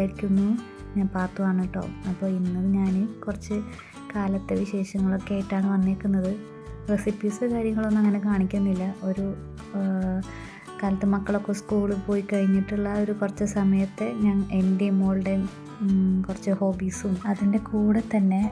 വിചാരിക്കുന്നു. ഞാൻ പാത്തുവാണ് കേട്ടോ അപ്പോൾ ഇന്ന് ഞാൻ കുറച്ച് കാലത്തെ വിശേഷങ്ങളൊക്കെ ആയിട്ടാണ് വന്നേക്കുന്നത്. റെസിപ്പീസ് കാര്യങ്ങളൊന്നും അങ്ങനെ കാണിക്കുന്നില്ല. ഒരു കാലത്ത് മക്കളൊക്കെ സ്കൂളിൽ പോയി കഴിഞ്ഞിട്ടുള്ള ഒരു കുറച്ച് സമയത്തെ ഞാൻ എന്റെയും മോളുടെയും കുറച്ച് ഹോബീസും അതിന്റെ കൂടെ തന്നെ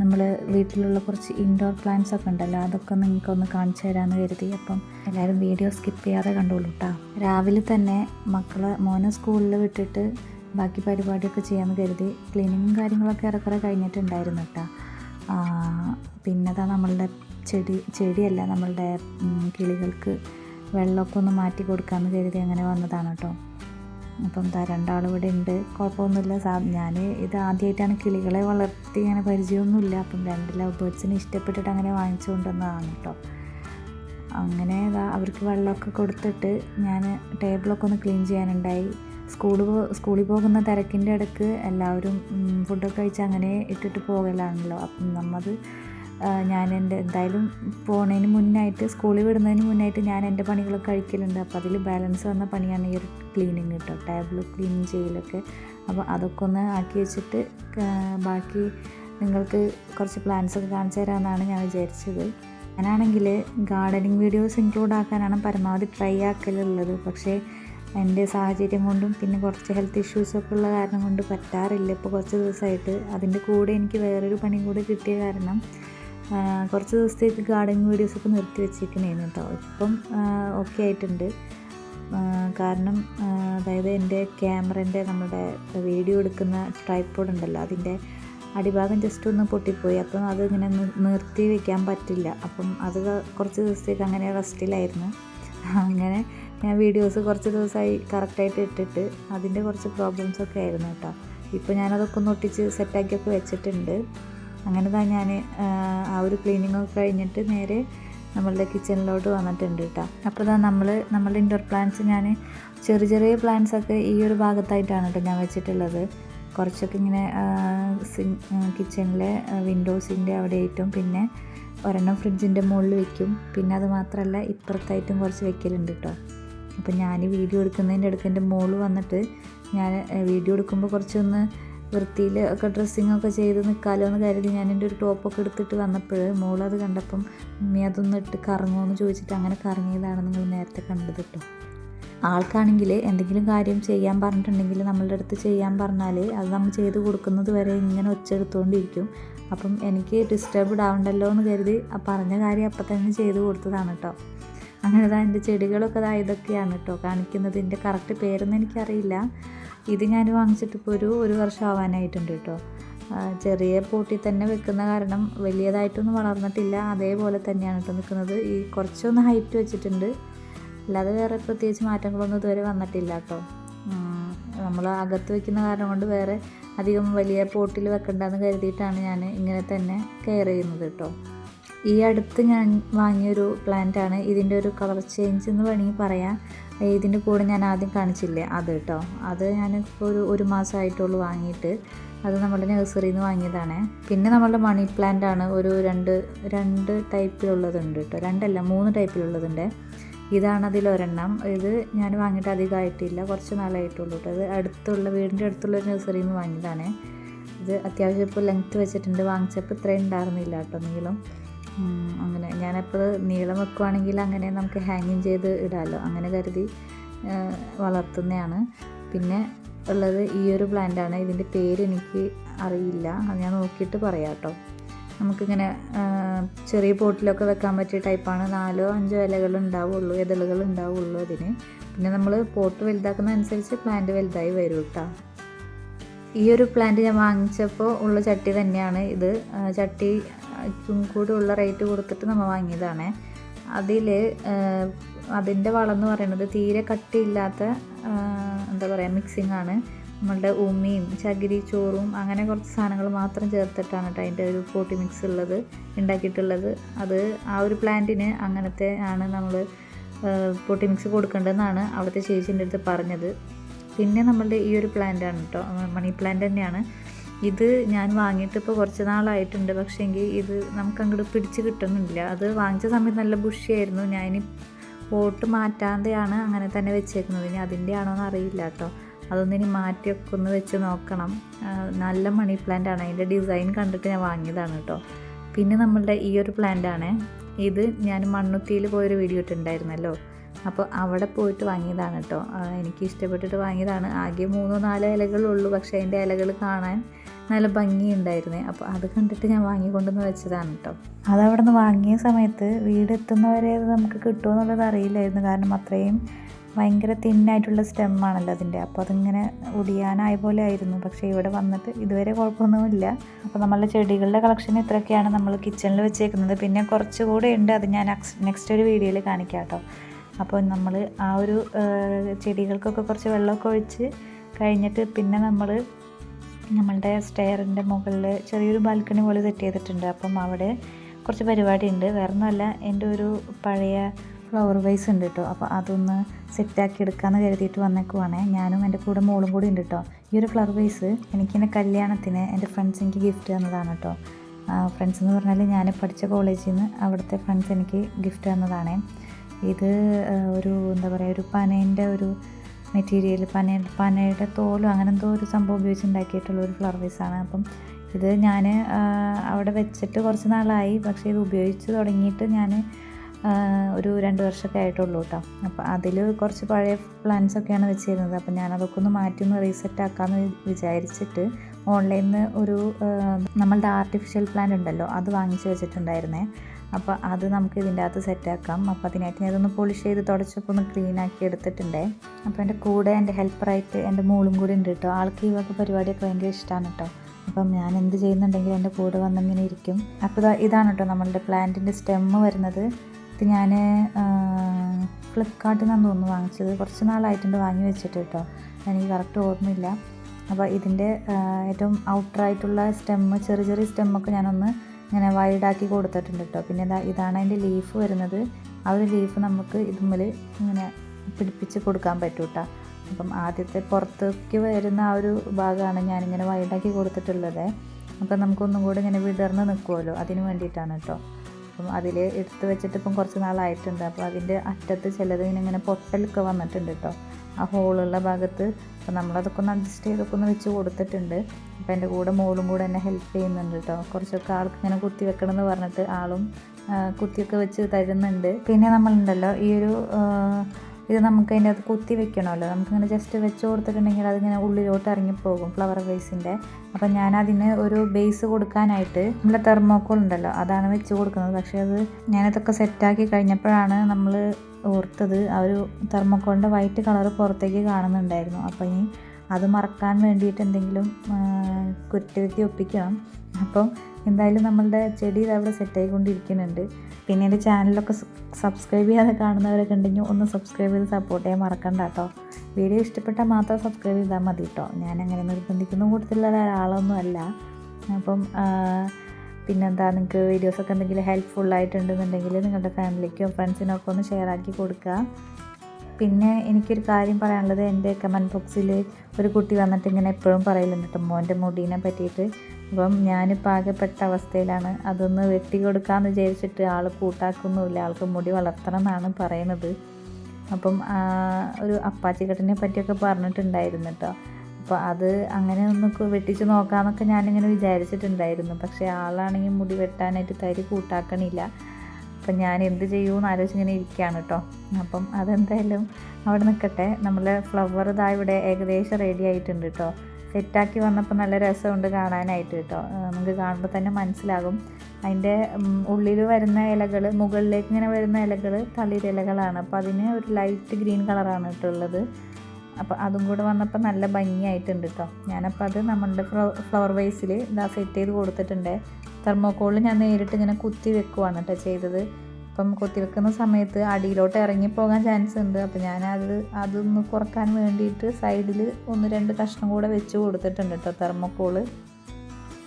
നമ്മൾ വീട്ടിലുള്ള കുറച്ച് ഇൻഡോർ പ്ലാന്റ്സ് ഒക്കെ ഉണ്ടല്ലോ അതൊക്കെ നിങ്ങൾക്ക് ഒന്ന് കാണിച്ചു തരാമെന്ന് കരുതി. അപ്പം എല്ലാവരും വീഡിയോ സ്കിപ്പ് ചെയ്യാതെ കണ്ടോളൂ കേട്ടോ രാവിലെ തന്നെ മക്കളെ മോനെ സ്കൂളിൽ വിട്ടിട്ട് ബാക്കി പരിപാടിയൊക്കെ ചെയ്യാമെന്ന് കരുതി ക്ലീനിങ്ങും കാര്യങ്ങളൊക്കെ ഏറെക്കുറെ കഴിഞ്ഞിട്ടുണ്ടായിരുന്നു കേട്ടോ. പിന്നെ അതാ നമ്മളുടെ ചെടി ചെടിയല്ല നമ്മളുടെ കിളികൾക്ക് വെള്ളമൊക്കെ ഒന്ന് മാറ്റി കൊടുക്കാമെന്ന് കരുതി അങ്ങനെ വന്നതാണ് കേട്ടോ. അപ്പം രണ്ടാളും ഇവിടെ ഉണ്ട്. കുഴപ്പമൊന്നുമില്ല. സാ ഞാൻ ഇത് ആദ്യമായിട്ടാണ് കിളികളെ വളർത്തി അങ്ങനെ പരിചയമൊന്നുമില്ല. അപ്പം രണ്ട് ലവ് ബേർഡ്സിനെ ഇഷ്ടപ്പെട്ടിട്ട് അങ്ങനെ വാങ്ങിച്ചു കൊണ്ടുവന്നതാണ് കേട്ടോ. അങ്ങനെ അവർക്ക് വെള്ളമൊക്കെ കൊടുത്തിട്ട് ഞാൻ ടേബിളൊക്കെ ഒന്ന് ക്ലീൻ ചെയ്യാനുണ്ടായി. സ്കൂളിൽ സ്കൂളിൽ പോകുന്ന തിരക്കിന്റെ ഇടയ്ക്ക് എല്ലാവരും ഫുഡൊക്കെ കഴിച്ച് അങ്ങനെ ഇട്ടിട്ട് പോകലാണല്ലോ. അപ്പം നമ്മത് ഞാൻ എന്റെ എന്തായാലും പോണതിന് മുന്നായിട്ട് സ്കൂളിൽ വിടുന്നതിന് മുന്നായിട്ട് ഞാൻ എന്റെ പണികളൊക്കെ കഴിക്കലുണ്ട്. അപ്പോൾ അതിൽ ബാലൻസ് വന്ന പണിയാണ് ഈ ഒരു ക്ലീനിങ് കേട്ടോ. ടേബിൾ ക്ലീൻ ചെയ്യലൊക്കെ. അപ്പോൾ അതൊക്കെ ഒന്ന് ആക്കി വെച്ചിട്ട് ബാക്കി നിങ്ങൾക്ക് കുറച്ച് പ്ലാൻസ് ഒക്കെ കാണിച്ചു തരാമെന്നാണ് ഞാൻ വിചാരിച്ചത്. ഞാനാണെങ്കിൽ ഗാർഡനിങ് വീഡിയോസ് ഇൻക്ലൂഡ് ആക്കാനാണ് പരമാവധി ട്രൈ ആക്കലുള്ളത്. പക്ഷേ എന്റെ സാഹചര്യം കൊണ്ടും പിന്നെ കുറച്ച് ഹെൽത്ത് ഇഷ്യൂസൊക്കെ ഉള്ള കാരണം കൊണ്ട് പറ്റാറില്ല. ഇപ്പോൾ കുറച്ച് ദിവസമായിട്ട്. അതിന്റെ കൂടെ എനിക്ക് വേറൊരു പണി കൂടെ കിട്ടിയ കാരണം കുറച്ച് ദിവസത്തേക്ക് ഗാർഡനിങ് വീഡിയോസൊക്കെ നിർത്തി വെച്ചിരിക്കണേന്ന് കേട്ടോ ഇപ്പം ഓക്കെ ആയിട്ടുണ്ട്. കാരണം അതായത് എന്റെ ക്യാമറന്റെ നമ്മുടെ വീഡിയോ എടുക്കുന്ന ട്രൈപ്പോഡ് ഉണ്ടല്ലോ അതിന്റെ അടിഭാഗം ജസ്റ്റ് ഒന്ന് പൊട്ടിപ്പോയി. അപ്പം അത് ഇങ്ങനെ നിർത്തി വെക്കാൻ പറ്റില്ല. അപ്പം അത് കുറച്ച് ദിവസത്തേക്ക് അങ്ങനെ റെസ്റ്റിലായിരുന്നു അങ്ങനെ ഞാൻ വീഡിയോസ് കുറച്ച് ദിവസമായി കറക്റ്റായിട്ട് ഇട്ടിട്ട് അതിന്റെ കുറച്ച് പ്രോബ്ലംസ് ഒക്കെ ആയിരുന്നു കേട്ടോ. ഇപ്പോൾ ഞാനതൊക്കെ ഒന്ന് ഒട്ടിച്ച് സെറ്റാക്കിയൊക്കെ വെച്ചിട്ടുണ്ട്. അങ്ങനെ തന്നെ ഞാൻ ആ ഒരു ക്ലീനിങ് ഒക്കെ കഴിഞ്ഞിട്ട് നേരെ നമ്മളുടെ കിച്ചണിലോട്ട് വന്നിട്ടുണ്ട് കേട്ടോ. അപ്പോൾ ഇതാ നമ്മൾ നമ്മളുടെ ഇൻഡോർ പ്ലാന്റ്സ് ഞാൻ ചെറിയ ചെറിയ പ്ലാന്റ്സ് ഒക്കെ ഈ ഒരു ഭാഗത്തായിട്ടാണ് കേട്ടോ ഞാൻ വെച്ചിട്ടുള്ളത്. കുറച്ചൊക്കെ ഇങ്ങനെ കിച്ചണിലെ വിൻഡോസിന്റെ അവിടെ ആയിട്ടും പിന്നെ ഒരെണ്ണം ഫ്രിഡ്ജിന്റെ മുകളിൽ വെക്കും. പിന്നെ അത് മാത്രമല്ല ഇപ്പുറത്തായിട്ടും കുറച്ച് വെക്കലുണ്ട് കേട്ടോ. അപ്പം ഞാൻ വീഡിയോ എടുക്കുന്നതിന്റെ ഇടയ്ക്ക് എന്റെ മോൾ വന്നിട്ട് ഞാൻ വീഡിയോ എടുക്കുമ്പോൾ കുറച്ചൊന്ന് വൃത്തിയിൽ ഒക്കെ ഡ്രസ്സിങ് ഒക്കെ ചെയ്ത് നിൽക്കാമല്ലോ എന്ന് കരുതി ഞാൻ എന്റെ ഒരു ടോപ്പൊക്കെ എടുത്തിട്ട് വന്നപ്പോൾ മോളത് കണ്ടപ്പം ഉമ്മി അതൊന്ന് ഇട്ട് കറങ്ങുമോ എന്ന് ചോദിച്ചിട്ട് അങ്ങനെ കറങ്ങിയതാണ് നിങ്ങൾ നേരത്തെ കണ്ടത് കേട്ടോ ആൾക്കാണെങ്കിൽ എന്തെങ്കിലും കാര്യം ചെയ്യാൻ പറഞ്ഞിട്ടുണ്ടെങ്കിൽ നമ്മളുടെ അടുത്ത് ചെയ്യാൻ പറഞ്ഞാൽ അത് നമ്മൾ ചെയ്ത് കൊടുക്കുന്നത് വരെ ഇങ്ങനെ ഒച്ചെടുത്തുകൊണ്ടിരിക്കും അപ്പം എനിക്ക് ഡിസ്റ്റർബ്ഡ് ആവണ്ടല്ലോ എന്ന് കരുതി പറഞ്ഞ കാര്യം അപ്പം തന്നെ ചെയ്ത് കൊടുത്തതാണ് കേട്ടോ അങ്ങനെ ഇതാ എന്റെ ചെടികളൊക്കെ ഇതാ ഇതൊക്കെയാണ് കേട്ടോ കാണിക്കുന്നത് ഇതിന്റെ കറക്റ്റ് പേരൊന്നും എനിക്കറിയില്ല. ഇത് ഞാൻ വാങ്ങിച്ചിട്ട് ഇപ്പോൾ ഒരു ഒരു വർഷം ആവാനായിട്ടുണ്ട് കേട്ടോ ചെറിയ പൂട്ടി തന്നെ വെക്കുന്ന കാരണം വലിയതായിട്ടൊന്നും വളർന്നിട്ടില്ല. അതേപോലെ തന്നെയാണ് കേട്ടോ നിൽക്കുന്നത്. ഈ കുറച്ചൊന്ന് ഹൈറ്റ് വെച്ചിട്ടുണ്ട്. അല്ലാതെ വേറെ പ്രത്യേകിച്ച് മാറ്റങ്ങളൊന്നും ഇതുവരെ വന്നിട്ടില്ല കേട്ടോ നമ്മൾ അകത്ത് വെക്കുന്ന കാരണം കൊണ്ട് വേറെ അധികം വലിയ പോട്ടിൽ വെക്കണ്ടെന്ന് കരുതിയിട്ടാണ് ഞാൻ ഇങ്ങനെ തന്നെ കെയർ ചെയ്യുന്നത് കേട്ടോ ഈ അടുത്ത് ഞാൻ വാങ്ങിയൊരു പ്ലാന്റാണ് ഇതിന്റെ ഒരു കളർ ചേഞ്ച് എന്ന് വേണമെങ്കിൽ പറയാം. ഇതിന്റെ കൂടെ ഞാൻ ആദ്യം കാണിച്ചില്ലേ? അത് കേട്ടോ അത് ഞാൻ ഇപ്പോൾ ഒരു ഒരു മാസമായിട്ടുള്ളൂ വാങ്ങിയിട്ട്. അത് നമ്മുടെ നഴ്സറിയിൽ നിന്ന് വാങ്ങിയതാണ്. പിന്നെ നമ്മളുടെ മണി പ്ലാന്റ് ആണ്. ഒരു രണ്ട് രണ്ട് ടൈപ്പിലുള്ളതുണ്ട് കേട്ടോ രണ്ടല്ല മൂന്ന് ടൈപ്പിലുള്ളതുണ്ട് ഇതാണ് അതിലൊരെണ്ണം ഇത് ഞാൻ വാങ്ങിയിട്ട് അധികമായിട്ടില്ല കുറച്ച് നാളായിട്ടുള്ളൂ കേട്ടോ അത് അടുത്തുള്ള വീടിന്റെ അടുത്തുള്ള ഒരു നഴ്സറിയിൽ നിന്ന് വാങ്ങിയതാണ്. ഇത് അത്യാവശ്യം ഇപ്പോൾ ലെങ്ത്ത് വെച്ചിട്ടുണ്ട്. വാങ്ങിച്ചപ്പോൾ ഇത്രയും ഉണ്ടായിരുന്നില്ല കേട്ടോ നീളം. അങ്ങനെ. ഞാനപ്പോൾ നീളം വെക്കുവാണെങ്കിൽ അങ്ങനെ നമുക്ക് ഹാങ്ങിങ് ചെയ്ത് ഇടാമല്ലോ അങ്ങനെ കരുതി വളർത്തുന്നതാണ് പിന്നെ ഉള്ളത് ഈ ഒരു പ്ലാന്റാണ് ഇതിന്റെ പേര് എനിക്ക് അറിയില്ല. അത് ഞാൻ നോക്കിയിട്ട് പറയാം കേട്ടോ നമുക്കിങ്ങനെ ചെറിയ പോട്ടിലൊക്കെ വെക്കാൻ പറ്റിയ ടൈപ്പാണ് നാലോ അഞ്ചോ ഇലകൾ ഉണ്ടാവുള്ളൂ ഇതളുകൾ ഉണ്ടാവുള്ളൂ അതിന്. പിന്നെ നമ്മൾ പോട്ട് വലുതാക്കുന്ന അനുസരിച്ച് പ്ലാന്റ് വലുതായി വരും കേട്ടോ ഈ ഒരു പ്ലാന്റ് ഞാൻ വാങ്ങിച്ചപ്പോൾ ഉള്ള ചട്ടി തന്നെയാണ് ഇത്. ചട്ടി ക്കും കൂടെ ഉള്ള റേറ്റ് കൊടുത്തിട്ട് നമ്മൾ വാങ്ങിയതാണ്. അതിൽ അതിന്റെ വളം എന്ന് പറയുന്നത് തീരെ കട്ടിയില്ലാത്ത എന്താ പറയുക മിക്സിംഗ് ആണ്. നമ്മളുടെ ഉമ്മിയും ചകിരി ചോറും അങ്ങനെ കുറച്ച് സാധനങ്ങൾ മാത്രം ചേർത്തിട്ടാണ് കേട്ടോ അതിന്റെ ഒരു പോട്ടി മിക്സ് ഉള്ളത് ഉണ്ടാക്കിയിട്ടുള്ളത് അത് ആ ഒരു പ്ലാന്റിന് അങ്ങനത്തെ ആണ് നമ്മൾ പോട്ടി മിക്സ് കൊടുക്കേണ്ടതെന്നാണ് അവിടുത്തെ ചേച്ചിന്റെ അടുത്ത് പറഞ്ഞത്. പിന്നെ നമ്മളുടെ ഈ ഒരു പ്ലാന്റ് ആണ് കേട്ടോ മണി പ്ലാന്റ് തന്നെയാണ്. ഇത് ഞാൻ വാങ്ങിയിട്ട് ഇപ്പോൾ കുറച്ച് നാളായിട്ടുണ്ട്. പക്ഷേങ്കിൽ ഇത് നമുക്ക് അങ്ങോട്ട് പിടിച്ച് കിട്ടുന്നില്ല. അത് വാങ്ങിച്ച സമയത്ത് നല്ല ബുഷിയായിരുന്നു. ഞാൻ പോട്ട് മാറ്റാതെയാണ് അങ്ങനെ തന്നെ വെച്ചേക്കുന്നത്. ഇനി അതിന്റെ ആണോ എന്ന് അറിയില്ല കേട്ടോ. അതൊന്ന് ഇനി മാറ്റിയൊക്കെ ഒന്ന് വെച്ച് നോക്കണം. നല്ല മണി പ്ലാന്റ് ആണ്. അതിന്റെ ഡിസൈൻ കണ്ടിട്ട് ഞാൻ വാങ്ങിയതാണ് കേട്ടോ. പിന്നെ നമ്മളുടെ ഈ ഒരു പ്ലാന്റ് ആണ്. ഇത് ഞാൻ മണ്ണുത്തിയിൽ പോയൊരു വീഡിയോ ഇട്ടുണ്ടായിരുന്നല്ലോ അപ്പോൾ അവിടെ പോയിട്ട് വാങ്ങിയതാണ് കേട്ടോ എനിക്ക് ഇഷ്ടപ്പെട്ടിട്ട് വാങ്ങിയതാണ്. ആകെ മൂന്നോ നാലോ ഇലകളുള്ളൂ പക്ഷേ അതിന്റെ ഇലകൾ കാണാൻ നല്ല ഭംഗിയുണ്ടായിരുന്നേ. അപ്പോൾ അത് കണ്ടിട്ട് ഞാൻ വാങ്ങിക്കൊണ്ടെന്ന് വെച്ചതാണ് കേട്ടോ അതവിടെ നിന്ന് വാങ്ങിയ സമയത്ത് വീട് എത്തുന്നവരെ അത് നമുക്ക് കിട്ടുമോ എന്നുള്ളത് അറിയില്ലായിരുന്നു. കാരണം അത്രയും ഭയങ്കര തിന്നായിട്ടുള്ള സ്റ്റെമ്മാണല്ലോ അതിന്റെ അപ്പോൾ അതിങ്ങനെ ഒടിയാനായ പോലെ ആയിരുന്നു. പക്ഷേ ഇവിടെ വന്നിട്ട് ഇതുവരെ കുഴപ്പമൊന്നുമില്ല. അപ്പോൾ നമ്മളുടെ ചെടികളുടെ കളക്ഷൻ ഇത്രയൊക്കെയാണ് നമ്മൾ കിച്ചണിൽ വെച്ചേക്കുന്നത്. പിന്നെ കുറച്ചുകൂടെ ഉണ്ട്. അത് ഞാൻ നെക്സ്റ്റ് ഒരു വീഡിയോയിൽ കാണിക്കാം കേട്ടോ അപ്പോൾ നമ്മൾ ആ ഒരു ചെടികൾക്കൊക്കെ കുറച്ച് വെള്ളമൊക്കെ ഒഴിച്ച് കഴിഞ്ഞിട്ട് പിന്നെ നമ്മൾ നമ്മളുടെ സ്റ്റെയറിന്റെ മുകളിൽ ചെറിയൊരു ബാൽക്കണി പോലെ സെറ്റ് ചെയ്തിട്ടുണ്ട്. അപ്പം അവിടെ കുറച്ച് പരിപാടി ഉണ്ട് വേറെ ഒന്നുമല്ല എന്റെ ഒരു പഴയ ഫ്ലവർ വൈസ് ഉണ്ട് കേട്ടോ. അപ്പോൾ അതൊന്ന് സെറ്റാക്കി എടുക്കാമെന്ന് കരുതിയിട്ട് വന്നേക്കുവാണ്. ഞാനും എന്റെ കൂടെ മോളും കൂടി ഉണ്ട് കേട്ടോ. ഈ ഒരു ഫ്ലവർ വൈസ് എനിക്ക് എനിക്കെന്റെ കല്യാണത്തിന് എന്റെ ഫ്രണ്ട്സ് എനിക്ക് ഗിഫ്റ്റ് തന്നതാണ് കേട്ടോ. ഫ്രണ്ട്സ് എന്ന് പറഞ്ഞാൽ ഞാൻ പഠിച്ച കോളേജിൽ നിന്ന് അവിടുത്തെ ഫ്രണ്ട്സ് എനിക്ക് ഗിഫ്റ്റ് തന്നതാണേ. ഇത് ഒരു എന്താ പറയുക ഒരു പനേന്റെ ഒരു മെറ്റീരിയൽ പന പനയുടെ തോലും അങ്ങനെന്തോ ഒരു സംഭവം ഉപയോഗിച്ച് ഉണ്ടാക്കിയിട്ടുള്ള ഒരു ഫ്ലവർ വേസാണ് അപ്പം ഇത് ഞാൻ അവിടെ വെച്ചിട്ട് കുറച്ച് നാളായി. പക്ഷേ ഇത് ഉപയോഗിച്ച് തുടങ്ങിയിട്ട് ഞാൻ ഒരു രണ്ട് വർഷമൊക്കെ ആയിട്ടുള്ളൂ കേട്ടോ. അപ്പോൾ അതിൽ കുറച്ച് പഴയ പ്ലാൻസ് ഒക്കെയാണ് വെച്ചിരുന്നത്. അപ്പോൾ ഞാൻ അതൊക്കെ ഒന്ന് മാറ്റി ഒന്ന് റീസെറ്റ് ആക്കാമെന്ന് വിചാരിച്ചിട്ട് ഓൺലൈനിൽ നിന്ന് ഒരു നമ്മളുടെ ആർട്ടിഫിഷ്യൽ പ്ലാന്റ് ഉണ്ടല്ലോ അത് വാങ്ങിച്ച് വെച്ചിട്ടുണ്ടായിരുന്നേ. അപ്പോൾ അത് നമുക്ക് ഇതിന്റെ അകത്ത് സെറ്റാക്കാം അപ്പോൾ അതിനായിട്ട് ഞാൻ ഇതൊന്ന് പോളിഷ് ചെയ്ത് തുടച്ചപ്പോൾ ഒന്ന് ക്ലീൻ ആക്കി എടുത്തിട്ടുണ്ടേ. അപ്പോൾ എന്റെ കൂടെ എന്റെ ഹെൽപ്പറായിട്ട് എന്റെ മോളും കൂടി ഉണ്ട് കേട്ടോ ആൾക്ക് ഈ വക പരിപാടിയൊക്കെ ഭയങ്കര ഇഷ്ടമാണ് കേട്ടോ അപ്പം ഞാൻ എന്ത് ചെയ്യുന്നുണ്ടെങ്കിലും എന്റെ കൂടെ വന്നിങ്ങനെ ഇരിക്കും. അപ്പോൾ ഇതാണ് കേട്ടോ നമ്മളുടെ പ്ലാന്റിന്റെ സ്റ്റെമ്മ് വരുന്നത്. ഇത് ഞാൻ ഫ്ലിപ്കാർട്ടിൽ നിന്നാണ് തോന്നുന്നു വാങ്ങിച്ചത്. കുറച്ച് നാളായിട്ടുണ്ട് വാങ്ങി വെച്ചിട്ട് കേട്ടോ എനിക്ക് കറക്റ്റ് ഓർമ്മയില്ല. അപ്പോൾ ഇതിന്റെ ഏറ്റവും ഔട്ടറായിട്ടുള്ള സ്റ്റെമ്മ് ചെറിയ ചെറിയ സ്റ്റെമ്മൊക്കെ ഞാനൊന്ന് ഇങ്ങനെ വൈഡാക്കി കൊടുത്തിട്ടുണ്ട് കേട്ടോ പിന്നെ ഇതാ ഇതാണ് അതിന്റെ ലീഫ് വരുന്നത്. ആ ഒരു ലീഫ് നമുക്ക് ഇതുമ്മൽ ഇങ്ങനെ പിടിപ്പിച്ച് കൊടുക്കാൻ പറ്റും കേട്ടോ അപ്പം ആദ്യത്തെ പുറത്തേക്ക് വരുന്ന ആ ഒരു ഭാഗമാണ് ഞാനിങ്ങനെ വൈഡാക്കി കൊടുത്തിട്ടുള്ളത്. അപ്പം നമുക്കൊന്നും കൂടി ഇങ്ങനെ വിടർന്ന് നിൽക്കുമല്ലോ അതിന് വേണ്ടിയിട്ടാണ് കേട്ടോ അപ്പം അതിൽ എടുത്ത് വെച്ചിട്ട് ഇപ്പം കുറച്ച് നാളായിട്ടുണ്ട്. അപ്പോൾ അതിന്റെ അറ്റത്ത് ചിലത് ഇങ്ങനെ പൊട്ടലൊക്കെ വന്നിട്ടുണ്ട് കേട്ടോ ആ ഹോളുള്ള ഭാഗത്ത്. അപ്പം നമ്മളതൊക്കെ ഒന്ന് അഡ്ജസ്റ്റ് ചെയ്തൊക്കെ ഒന്ന് വെച്ച് കൊടുത്തിട്ടുണ്ട്. അപ്പോൾ എന്റെ കൂടെ മോളും കൂടെ എന്നെ ഹെൽപ്പ് ചെയ്യുന്നുണ്ട് കേട്ടോ കുറച്ചൊക്കെ ആൾക്ക് ഇങ്ങനെ കുത്തി വെക്കണം എന്ന് പറഞ്ഞിട്ട് ആളും കുത്തിയൊക്കെ വെച്ച് തരുന്നുണ്ട്. പിന്നെ നമ്മളുണ്ടല്ലോ ഈ ഒരു ഇത് നമുക്ക് അതിന്റെ അത് കുത്തി വെക്കണമല്ലോ. നമുക്കിങ്ങനെ ജസ്റ്റ് വെച്ച് കൊടുത്തിട്ടുണ്ടെങ്കിൽ അതിങ്ങനെ ഉള്ളിലോട്ട് ഇറങ്ങിപ്പോകും ഫ്ലവർ ബേസിന്റെ അപ്പം ഞാനതിന് ഒരു ബേസ് കൊടുക്കാനായിട്ട് നമ്മളെ തെർമോക്കോൾ ഉണ്ടല്ലോ അതാണ് വെച്ച് കൊടുക്കുന്നത്. പക്ഷേ അത് ഞാനതൊക്കെ സെറ്റാക്കി കഴിഞ്ഞപ്പോഴാണ് നമ്മൾ ഓർത്തത് ആ ഒരു തെർമോക്കോളിന്റെ വൈറ്റ് കളർ പുറത്തേക്ക് കാണുന്നുണ്ടായിരുന്നു. അപ്പോൾ ഇനി അത് മറക്കാൻ വേണ്ടിയിട്ട് എന്തെങ്കിലും കുരുട്ടി ഒപ്പിക്കണം. അപ്പം എന്തായാലും നമ്മളുടെ ചെടി ഇത് അവിടെ സെറ്റായിക്കൊണ്ടിരിക്കുന്നുണ്ട് പിന്നെ എന്റെ ചാനലൊക്കെ സബ്സ്ക്രൈബ് ചെയ്യാതെ കാണുന്നവരൊക്കെ ഉണ്ടെങ്കിൽ ഒന്ന് സബ്സ്ക്രൈബ് ചെയ്ത് സപ്പോർട്ട് ചെയ്യാൻ മറക്കണ്ട കേട്ടോ. വീഡിയോ ഇഷ്ടപ്പെട്ടാൽ മാത്രം സബ്സ്ക്രൈബ് ചെയ്താൽ മതി കേട്ടോ. ഞാൻ അങ്ങനെ നിർബന്ധിക്കുന്ന. കൂട്ടത്തിലുള്ള ഒരാളൊന്നും അല്ല. അപ്പം പിന്നെന്താ നിങ്ങൾക്ക് വീഡിയോസൊക്കെ എന്തെങ്കിലും ഹെൽപ്ഫുൾ ആയിട്ടുണ്ടെന്നുണ്ടെങ്കിൽ നിങ്ങളുടെ ഫാമിലിക്കോ ഫ്രണ്ട്സിനോ ഒക്കെ ഒന്ന് ഷെയർ ആക്കി കൊടുക്കുക. പിന്നെ എനിക്കൊരു കാര്യം പറയാനുള്ളത് എന്റെ കമന്റ് ബോക്സിൽ ഒരു കുട്ടി വന്നിട്ട് ഇങ്ങനെ എപ്പോഴും പറയലുണ്ട് കേട്ടോ മോന്റെ മുടീനെ പറ്റിയിട്ട്. അപ്പം ഞാനിപ്പോൾ ആകെപ്പെട്ട അവസ്ഥയിലാണ്. അതൊന്ന് വെട്ടി കൊടുക്കാമെന്ന് വിചാരിച്ചിട്ട് ആൾ കൂട്ടാക്കൊന്നുമില്ല. ആൾക്ക് മുടി വളർത്തണം എന്നാണ് പറയുന്നത്. അപ്പം ഒരു അപ്പാച്ചിക്കട്ടിനെ പറ്റിയൊക്കെ പറഞ്ഞിട്ടുണ്ടായിരുന്നു കേട്ടോ അപ്പോൾ അത് അങ്ങനെ ഒന്ന് വെട്ടിച്ച് നോക്കാമെന്നൊക്കെ ഞാനിങ്ങനെ വിചാരിച്ചിട്ടുണ്ടായിരുന്നു. പക്ഷേ ആളാണെങ്കിൽ മുടി വെട്ടാനായിട്ട് തരി കൂട്ടാക്കണില്ല. അപ്പം ഞാൻ എന്ത് ചെയ്യുമെന്ന് ആലോചിച്ച് ഇങ്ങനെ ഇരിക്കുകയാണ് കേട്ടോ. അപ്പം അതെന്തായാലും അവിടെ നിൽക്കട്ടെ. നമ്മൾ ഫ്ലവർ ഇതാ ഇവിടെ ഏകദേശം റെഡി ആയിട്ടുണ്ട് കേട്ടോ. സെറ്റാക്കി വന്നപ്പോൾ നല്ല രസമുണ്ട് കാണാനായിട്ട് കേട്ടോ. നമുക്ക് കാണുമ്പോൾ തന്നെ മനസ്സിലാകും. അതിന്റെ ഉള്ളിൽ വരുന്ന ഇലകൾ മുകളിലേക്ക് ഇങ്ങനെ വരുന്ന ഇലകൾ തളിരിലകളാണ്. അപ്പോൾ അതിന് ഒരു ലൈറ്റ് ഗ്രീൻ കളറാണ് കേട്ടോ ഉള്ളത്. അപ്പോൾ അതും കൂടെ വന്നപ്പോൾ നല്ല ഭംഗിയായിട്ടുണ്ട് കേട്ടോ. ഞാനപ്പോൾ അത് നമ്മളുടെ ഫ്ലവർ വൈസിൽ ഇതാ സെറ്റ് ചെയ്ത് കൊടുത്തിട്ടുണ്ട്. തെർമോക്കോളിൽ ഞാൻ നേരിട്ട് ഇങ്ങനെ കുത്തി വെക്കുവാണ് കേട്ടോ ചെയ്തത്. അപ്പം കുത്തി വെക്കുന്ന സമയത്ത് അടിയിലോട്ട് ഇറങ്ങിപ്പോകാൻ ചാൻസ് ഉണ്ട്. അപ്പം ഞാൻ അത് അതൊന്ന് കുറയ്ക്കാൻ വേണ്ടിയിട്ട് സൈഡിൽ ഒന്ന് രണ്ട് കഷ്ണം കൂടെ വെച്ച് കൊടുത്തിട്ടുണ്ട് കേട്ടോ തെർമോക്കോൾ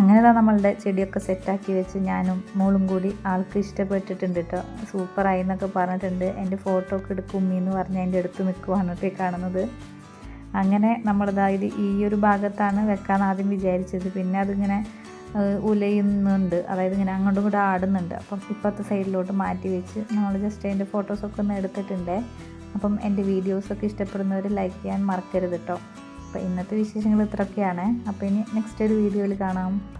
അങ്ങനെ തന്നെ നമ്മളുടെ ചെടിയൊക്കെ സെറ്റാക്കി വെച്ച് ഞാനും മോളും കൂടി ആൾക്ക് ഇഷ്ടപ്പെട്ടിട്ടുണ്ട് കേട്ടോ സൂപ്പറായി എന്നൊക്കെ പറഞ്ഞിട്ടുണ്ട്. എന്റെ ഫോട്ടോ ഒക്കെ എടുക്കും ഉമ്മി എന്ന് പറഞ്ഞ് എന്റെ അടുത്ത് നിൽക്കുവാണ് കേട്ടോ കാണുന്നത്. അങ്ങനെ നമ്മളതായത് ഈ ഒരു ഭാഗത്താണ് വെക്കാൻ ആദ്യം വിചാരിച്ചത്. പിന്നെ അതിങ്ങനെ ഉലയുന്നുണ്ട്. അതായത് ഇങ്ങനെ അങ്ങോട്ടും ഇങ്ങോട്ടും ആടുന്നുണ്ട്. അപ്പം ഇപ്പോഴത്തെ സൈഡിലോട്ട് മാറ്റി വെച്ച് നമ്മൾ ജസ്റ്റ് അതിന്റെ ഫോട്ടോസൊക്കെ ഒന്ന് എടുത്തിട്ടുണ്ട്. അപ്പം എന്റെ വീഡിയോസൊക്കെ ഇഷ്ടപ്പെടുന്നവർ ലൈക്ക് ചെയ്യാൻ മറക്കരുത് കേട്ടോ അപ്പോൾ ഇന്നത്തെ വിശേഷങ്ങൾ ഇത്രയൊക്കെയാണ്. അപ്പോൾ ഇനി നെക്സ്റ്റ് ഒരു വീഡിയോയിൽ കാണാം.